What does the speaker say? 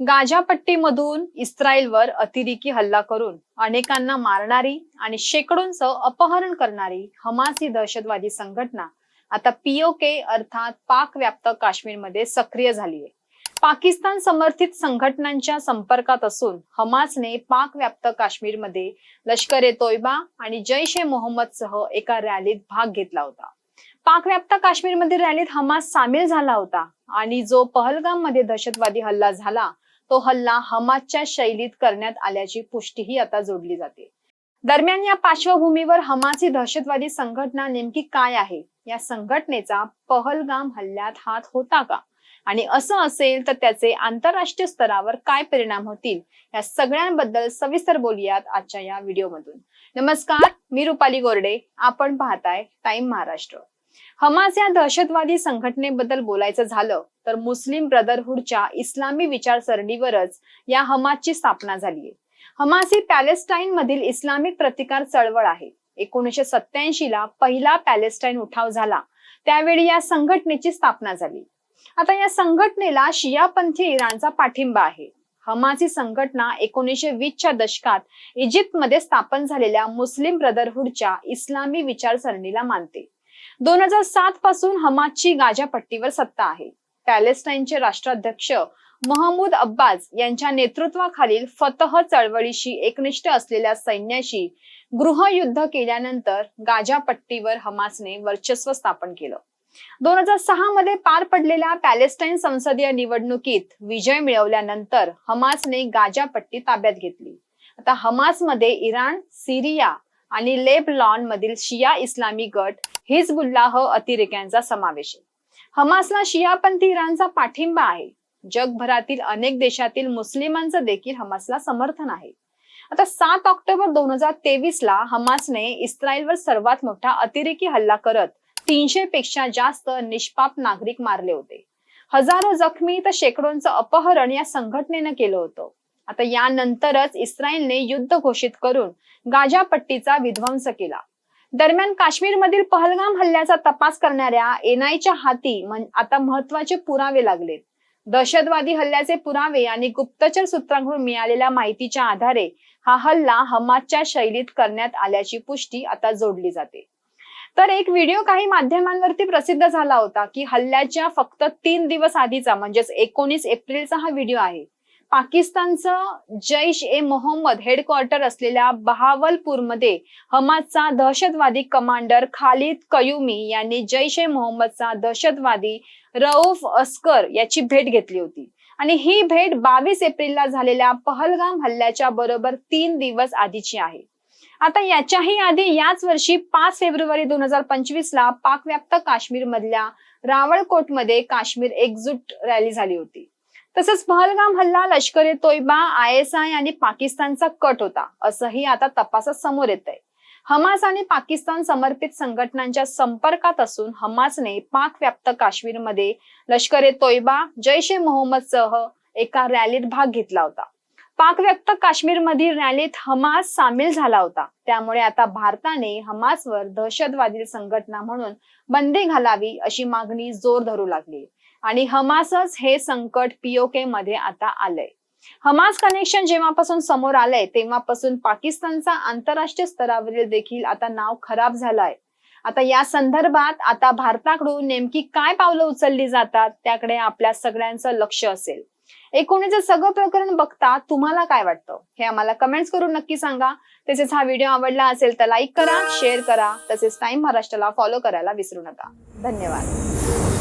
गाजापट्टीमधून इस्रायलवर अतिरेकी हल्ला करून अनेकांना मारणारी आणि शेकडोंचं अपहरण करणारी हमास ही दहशतवादी संघटना आता पीओके अर्थात पाक व्याप्त काश्मीरमध्ये सक्रिय झाली आहे. पाकिस्तान समर्थित संघटनांच्या संपर्कात असून हमासने पाक व्याप्त काश्मीरमध्ये लष्कर ए तोयबा आणि जैश ए मोहम्मद सह एका रॅलीत भाग घेतला होता. पाक व्याप्त काश्मीरमध्ये रॅलीत हमास सामील झाला होता आणि जो पहलगाममध्ये दहशतवादी हल्ला झाला तो हल्ला हमासच्या शैलीत करण्यात आल्याची पुष्टीही आता जोडली जाते. दरम्यान या पार्श्वभूमीवर हमासी दहशतवादी संघटना नेमकी काय आहे? या संघटनेचा पहलगाम हल्ल्यात हात होता का? आणि असं असेल तर त्याचे आंतरराष्ट्रीय स्तरावर काय परिणाम होतील? या सगळ्यांबद्दल सविस्तर बोलूयात आजच्या या व्हिडिओमधून. नमस्कार मी रुपाली गोरडे. आपण पाहताय टाइम महाराष्ट्र. हमास या दहशतवादी संघटनेबद्दल बोलायचं झालं तर मुस्लिम ब्रदरहुडच्या इस्लामी विचारसरणीवरच या हमासची स्थापना झालीय हमास ही पॅलेस्टाईन मधील इस्लामिक प्रतिकार चळवळ आहे. एकोणीसशे सत्याऐंशी ला पहिला पॅलेस्टाईन उठाव झाला. त्यावेळी या संघटनेची स्थापना झाली. आता या संघटनेला शियापंथी इराणचा पाठिंबा आहे. हमास ही संघटना एकोणीसशे वीसच्या दशकात इजिप्तमध्ये स्थापन झालेल्या मुस्लिम ब्रदरहुडच्या इस्लामी विचारसरणीला मानते. दोन हजार सात पासून हमासची गाझापट्टीवर सत्ता आहे. पॅलेस्टाईनचे राष्ट्राध्यक्ष महमूद अब्बास यांच्या नेतृत्वाखालील फतह चळवळीशी एकनिष्ठ असलेल्या सैन्याशी गृहयुद्ध केल्यानंतर गाझापट्टीवर हमासने वर्चस्व स्थापन केलं. दोन हजार सहा मध्ये पार पडलेल्या पॅलेस्टाईन संसदीय निवडणुकीत विजय मिळवल्यानंतर हमासने गाझापट्टी ताब्यात घेतली. आता हमासमध्ये इराण सिरिया आणि लेबलॉन मधील शिया इस्लामी गट हिजबुल्लाह अतिरेक्यांचा समावेश आहे. हमासला शियापंथी इराणचा पाठिंबा आहे. जगभरातील अनेक देशातील मुस्लिमांचं देखील हमासला समर्थन आहे. आता सात ऑक्टोबर दोन हजार तेवीस ला हमासने इस्रायलवर सर्वात मोठा अतिरेकी हल्ला करत तीनशे पेक्षा जास्त निष्पाप नागरिक मारले होते. हजारो जखमी तर शेकडोंचं अपहरण या संघटनेनं केलं होतं. आता यानंतरच इस्रायलने युद्ध घोषित करून गाजापट्टीचा विध्वंस केला. दरम्यान काश्मीरमधील पहलगाम हल्ल्याचा तपास करणाऱ्या एनआयच्या हाती आता महत्त्वाचे पुरावे लागले दहशतवादी हल्ल्याचे पुरावे आणि गुप्तचर सूत्रांकडून मिळालेल्या माहितीच्या आधारे हा हल्ला हमासच्या शैलीत करण्यात आल्याची पुष्टी आता जोडली जाते. तर एक व्हिडिओ काही माध्यमांवरती प्रसिद्ध झाला होता की हल्ल्याच्या फक्त तीन दिवस आधीचा म्हणजेच एकोणीस एप्रिलचा हा व्हिडिओ आहे. पाकिस्तानचं जैश ए मोहम्मद हेडक्वार्टर असलेल्या बहावलपूरमध्ये हमासचा दहशतवादी कमांडर खालिद कयुमी यांनी जैश ए मोहम्मदचा दहशतवादी रऊफ अस्कर याची भेट घेतली होती. आणि ही भेट बावीस एप्रिलला झालेल्या पहलगाम हल्ल्याच्या बरोबर तीन दिवस आधीची आहे. आता याच्याही आधी याच वर्षी पाच फेब्रुवारी दोन हजार पंचवीस ला पाकव्याप्त काश्मीर मधल्या रावळकोटमध्ये काश्मीर एकजूट रॅली झाली होती. तसंच पहलगाम हल्ला Lashkar e Taiba I S I आणि पाकिस्तानचा कट होता असंही आता तपासात समोर येत आहे हमास आणि पाकिस्तान समर्पित संघटनांच्या संपर्कात असून हमासने पाक व्याप्त काश्मीरमध्ये लष्कर ए तोयबा जैश ए मोहम्मद सह एका रॅलीत भाग घेतला होता. पाक व्याप्त काश्मीरमधील रॅलीत हमास सामील झाला होता. त्यामुळे आता भारताने हमासवर दहशतवादी संघटना म्हणून बंदी घालावी अशी मागणी जोर धरू लागली. आणि हमासच हे संकट पीओके मध्ये आता आलंय. हमास कनेक्शन जेव्हापासून समोर आलंय तेव्हापासून पाकिस्तानचा आंतरराष्ट्रीय स्तरावरील देखील आता नाव खराब झालंय. आता या संदर्भात आता भारताकडून नेमकी काय पावलं उचलली जातात त्याकडे आपल्या सगळ्यांचं लक्ष असेल. एकूणच सगळं प्रकरण बघता तुम्हाला काय वाटतं? हे आम्हाला कमेंट्स करून नक्की सांगा. तसेच हा व्हिडिओ आवडला असेल तर लाईक करा शेअर करा. तसेच टाइम महाराष्ट्राला फॉलो करायला विसरू नका. धन्यवाद.